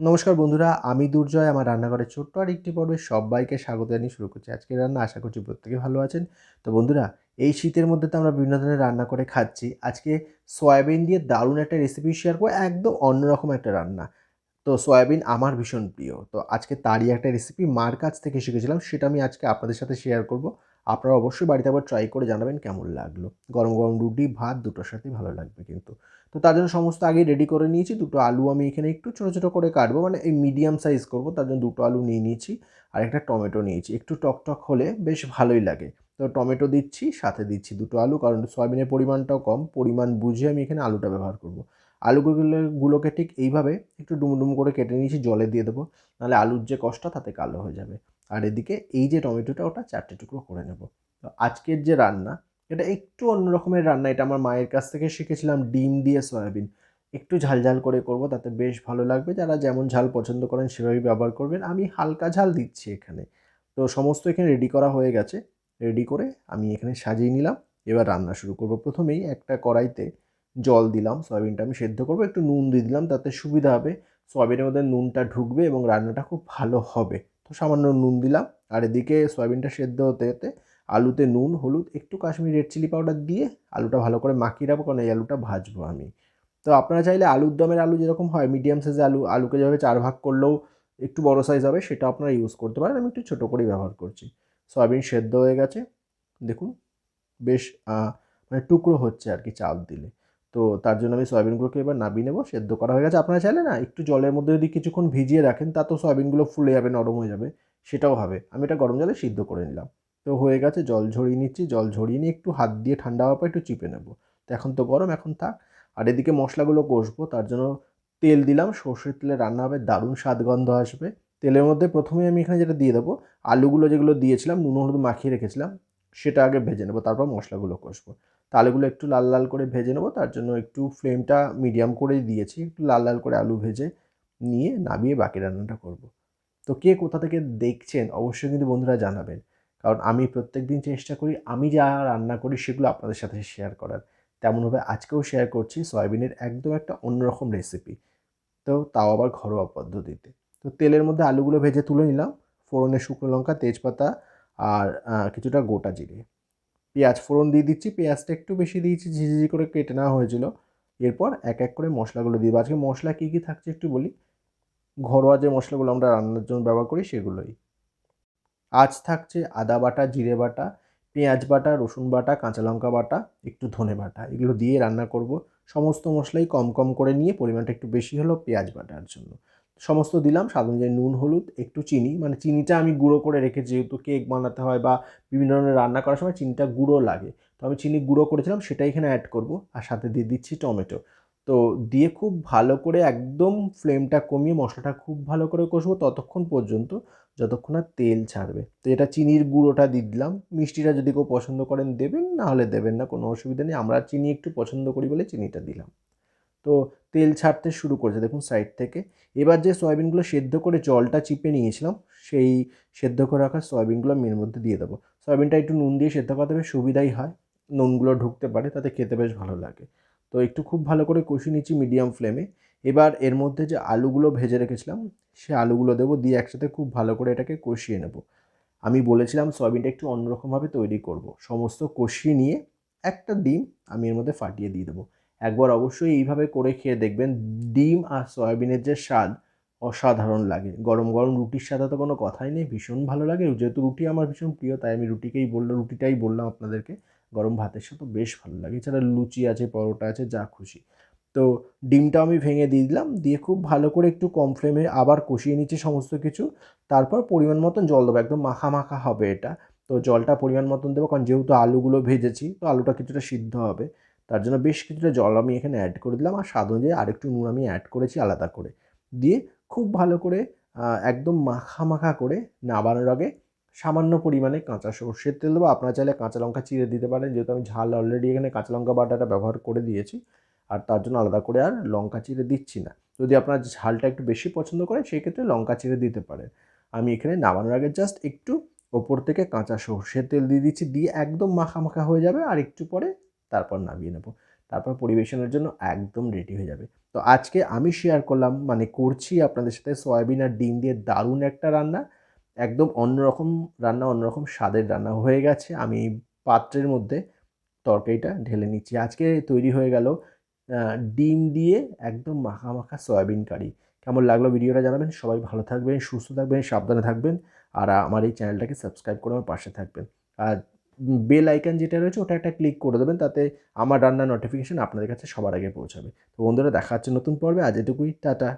নমস্কার বন্ধুরা, আমি দুর্জয়, আমার রান্নাঘরের ছোট্ট আর একটি পর্বে সবাইকে স্বাগত জানিয়ে শুরু করছি আজকের রান্না। আশা করছি প্রত্যেকে ভালো আছেন। তো বন্ধুরা, এই শীতের মধ্যে তো আমরা বিভিন্ন ধরনের রান্না করে খাচ্ছি। আজকে সয়াবিন দিয়ে দারুণ একটা রেসিপি শেয়ার করব, একদম অন্যরকম একটা রান্না। তো সয়াবিন আমার ভীষণ প্রিয়। তো আজকে তারই একটা রেসিপি মার কাছ থেকে শিখেছিলাম, সেটা আমি আজকে আপনাদের সাথে শেয়ার করব। আপনারা অবশ্যই বাড়িতে আবার ট্রাই করে জানাবেন কেমন লাগল। গরম গরম রুটি, ভাত দুটোর সাথেই ভালো লাগবে কিন্তু। তো তার জন্য সমস্ত আগে রেডি করে নিয়েছি। দুটো আলু আমি এখানে একটু ছোটো ছোটো করে কাটবো। মানে এই মিডিয়াম সাইজ করব, তার জন্য দুটো আলু নিয়ে নিয়েছি আর একটা টমেটো নিয়েছি। একটু টক টক হলে বেশ ভালোই লাগে। তো টমেটো দিচ্ছি, সাথে দিচ্ছি দুটো আলু, কারণ সয়াবিনের পরিমাণটাও কম। পরিমাণ বুঝে আমি এখানে আলুটা ব্যবহার করব। আলুগুলো গুলোকে ঠিক এইভাবে একটু ডুমডুম করে কেটে নিয়েছি, জলে দিয়ে দেবো। নাহলে আলুর যে কষ্ট তাতে কালো হয়ে যাবে। আর এদিকে এই যে টমেটোটা, ওটা চারটে টুকরো করে নেব। তো আজকের যে রান্না, এটা একটু অন্য রকমের রান্না। এটা আমার মায়ের কাছ থেকে শিখেছিলাম ডিম দিয়ে সয়াবিন। একটু ঝাল ঝাল করে করব, তাতে বেশ ভালো লাগবে। যারা যেমন ঝাল পছন্দ করেন, সেভাবেই ব্যবহার করবেন। আমি হালকা ঝাল দিচ্ছি এখানে। তো সমস্ত এখানে রেডি করা হয়ে গেছে। রেডি করে আমি এখানে সাজিয়ে নিলাম। এবার রান্না শুরু করব। প্রথমেই একটা কড়াইতে জল দিলাম। সয়াবিনটা আমি সেদ্ধ করব। একটু নুন দিয়ে দিলাম, তাতে সুবিধা হবে। সয়াবিনের মধ্যে নুনটা ঢুকবে এবং রান্নাটা খুব ভালো হবে। সামান্য নুন দিলাম। আর এদিকে সয়াবিনটা সেদ্ধ হতে হতে আলুতে নুন, হলুদ, একটু কাশ্মীরি রেড চিলি পাউডার দিয়ে আলুটা ভালো করে মাখিয়ে রাখব কারণ এই আলুটা ভাজবো আমি। তো আপনারা চাইলে আলুর দমের আলু যেরকম হয় মিডিয়াম সাইজের আলু, আলুকে যেভাবে চার ভাগ করলেও একটু বড় সাইজ হবে, সেটা আপনারা ইউজ করতে পারেন। আমি একটু ছোটো করেই ব্যবহার করছি। সয়াবিন সেদ্ধ হয়ে গেছে। দেখুন, বেশ মানে টুকরো হচ্ছে আর কি চাল দিলে। তো তার জন্য আমি সয়াবিনগুলোকে এবার নাবিয়ে নেব, সেদ্ধ করা হয়ে গেছে। আপনারা চাইলে না, একটু জলের মধ্যে যদি কিছুক্ষণ ভিজিয়ে রাখেন, তা তো সয়াবিনগুলো ফুলে যাবে, নরম হয়ে যাবে, সেটাও হবে। আমি এটা গরম জলে সিদ্ধ করে নিলাম। তো হয়ে গেছে, জল ঝরিয়ে নিচ্ছি। জল ঝরিয়ে নিয়ে একটু হাত দিয়ে ঠান্ডা হওয়ার পর একটু চিপে নেব। তো এখন তো গরম, এখন থাক। আর এদিকে মশলাগুলো কষবো, তার জন্য তেল দিলাম। সর্ষের তেলে রান্না হবে, দারুণ স্বাদ গন্ধ আসবে। তেলের মধ্যে প্রথমে আমি এখানে যেটা দিয়ে দেবো, আলুগুলো যেগুলো দিয়েছিলাম, নুন হলুদ মাখিয়ে রেখেছিলাম, সেটা আগে ভেজে নেব, তারপর মশলাগুলো কষবো। তো আলুগুলো একটু লাল লাল করে ভেজে নেব, তার জন্য একটু ফ্লেমটা মিডিয়াম করেই দিয়েছি, একটু লাল লাল করে আলু ভেজে নিয়ে নামিয়ে বাকি রান্নাটা করব। তো কে কোথা থেকে দেখছেন অবশ্যই কিন্তু বন্ধুরা জানাবেন, কারণ আমি প্রত্যেক দিন চেষ্টা করি, আমি যা রান্না করি সেগুলো আপনাদের সাথে শেয়ার করার। তেমনভাবে আজকেও শেয়ার করছি সয়াবিনের একদম একটা অন্যরকম রেসিপি তো তাও আবার ঘরোয়া পদ্ধতিতে। তো তেলের মধ্যে আলুগুলো ভেজে তুলে নিলাম, ফোড়নে শুকনো লঙ্কা, তেজপাতা আর কিছুটা গোটা জিরে। পেঁয়াজ ফোড়ন দিয়ে দিচ্ছি, পেঁয়াজটা একটু বেশি দিয়েছি ঝিঝি করে কেটে নেওয়া হয়েছিল। এরপর এক এক করে মশলাগুলো দিয়ে আজকে মশলা কী কী থাকছে একটু বলি। ঘরোয়া যে মশলাগুলো আমরা রান্নার জন্য ব্যবহার করি সেগুলোই। আজ থাকছে আদা বাটা, জিরে বাটা, পেঁয়াজ বাটা, রসুন বাটা, কাঁচা লঙ্কা বাটা, একটু ধনে বাটা। এগুলো দিয়ে রান্না করব। সমস্ত মশলাই কম কম করে নিয়ে পরিমাণটা একটু বেশি হলো পেঁয়াজ বাটার জন্য। সমস্ত দিলাম, স্বাদ অনুযায়ী নুন, হলুদ, একটু চিনি। মানে চিনিটা আমি গুঁড়ো করে রেখেছি যেহেতু কেক বানাতে হয় বা বিভিন্ন ধরনের রান্না করার সময় চিনিটা গুঁড়ো লাগে। তো আমি চিনি গুঁড়ো করেছিলাম সেটা এখানে অ্যাড করব। আর সাথে দিয়ে দিচ্ছি টমেটো। তো দিয়ে খুব ভালো করে একদম ফ্লেমটা কমিয়ে মশলাটা খুব ভালো করে কষবো ততক্ষণ পর্যন্ত, যতক্ষণ না তেল ছাড়বে। তো এটা চিনির গুঁড়োটা দিয়ে দিলাম। মিষ্টিটা যদি কেউ পছন্দ করেন দেবেন, না হলে দেবেন না, কোনো অসুবিধা নেই। আমরা চিনি একটু পছন্দ করি বলে চিনিটা দিলাম। তো তেল ছাড়তে শুরু করেছে। দেখুন সাইড থেকে। এবার যে সয়াবিনগুলো সেদ্ধ করে জলটা চিপে নিয়েছিলাম, সেই সেদ্ধ করে রাখা সয়াবিনগুলো আমি এর মধ্যে দিয়ে দেবো। সয়াবিনটা একটু নুন দিয়ে সেদ্ধ করতে বেশ সুবিধাই হয়। নুনগুলো ঢুকতে পারে, তাতে খেতে বেশ ভালো লাগে। তো একটু খুব ভালো করে কষিয়ে নিচ্ছি মিডিয়াম ফ্লেমে এবার এর মধ্যে যে আলুগুলো ভেজে রেখেছিলাম, সে আলুগুলো দেবো দিয়ে একসাথে খুব ভালো করে এটাকে কষিয়ে নেব। আমি বলেছিলাম সয়াবিনটা একটু অন্যরকমভাবে তৈরি করব। সমস্ত কষিয়ে নিয়ে একটা ডিম আমি এর মধ্যে ফাটিয়ে দিয়ে দেবো। একবার অবশ্যই এইভাবে করে খেয়ে দেখবেন ডিম আর সয়াবিনের যে স্বাদ অসাধারণ লাগে। গরম গরম রুটির সাথে তো কোনো কথাই নেই, ভীষণ ভালো লাগে। যেহেতু রুটি আমার ভীষণ প্রিয়, তাই আমি রুটিকেই বললাম রুটিটাই বললাম আপনাদেরকে। গরম ভাতের সাথে বেশ ভালো লাগে। এছাড়া লুচি আছে, পরোটা আছে, যা খুশি। তো ডিমটা আমি ভেঙে দিয়ে দিলাম, দিয়ে খুব ভালো করে একটু কম ফ্লেমে আবার কষিয়ে নিচ্ছি সমস্ত কিছু। তারপর পরিমাণ মতন জল দেবো, একদম মাখা মাখা হবে এটা। তো জলটা পরিমাণ মতন দেবো, কারণ যেহেতু আলুগুলো ভেজেছি, তো আলুটা কিছুটা সিদ্ধ হবে। তার জন্য বেশ কিছুটা জল আমি এখানে অ্যাড করে দিলাম। আর স্বাদ অনুযায়ী আরেকটু নুন আমি অ্যাড করেছি আলাদা করে। দিয়ে খুব ভালো করে একদম মাখা মাখা করে নাবানোর আগে সামান্য পরিমাণে কাঁচা সর্ষের তেল দেবো। আপনারা চাইলে কাঁচা লঙ্কা চিড়ে দিতে পারেন। যেহেতু আমি ঝাল অলরেডি এখানে কাঁচা লঙ্কা বাটাটা ব্যবহার করে দিয়েছি। আর তার জন্য আলাদা করে আর লঙ্কা চিড়ে দিচ্ছি না। যদি আপনার ঝালটা একটু বেশি পছন্দ করেন, সেক্ষেত্রে লঙ্কা চিড়ে দিতে পারেন। আমি এখানে নামানোর আগে জাস্ট একটু ওপর থেকে কাঁচা সর্ষের তেল দিয়ে দিচ্ছি। দিয়ে একদম মাখা মাখা হয়ে যাবে। আর একটু পরে তারপর নামিয়ে নেব। তারপর পরিবেশনের জন্য একদম রেডি হয়ে যাবে। তো আজকে আমি শেয়ার করলাম মানে করছি আপনাদের সাথে সয়াবিন আর ডিম দিয়ে দারুণ একটা রান্না। একদম অন্যরকম রান্না, অন্যরকম স্বাদের রান্না হয়ে গেছে। আমি পাত্রের মধ্যে তরকারিটা ঢেলে নিচ্ছি। আজকে তৈরি হয়ে গেল ডিম দিয়ে একদম মাখা মাখা সয়াবিন কারি। কেমন লাগল ভিডিওটা জানাবেন? সবাই ভালো থাকবেন, সুস্থ থাকবেন, সাবধানে থাকবেন। আর আমার এই চ্যানেলটাকে সাবস্ক্রাইব করে আমার পাশে থাকবেন। আর বেল আইকন যেটা রয়েছে, ওটা একটা ক্লিক করে দেবেন, তাতে আমার রান্নার নোটিফিকেশান আপনাদের কাছে সবার আগে পৌঁছাবে। তো বন্ধুরা, দেখা হচ্ছে নতুন পর্বে। আজ এটুকুই। টাটা।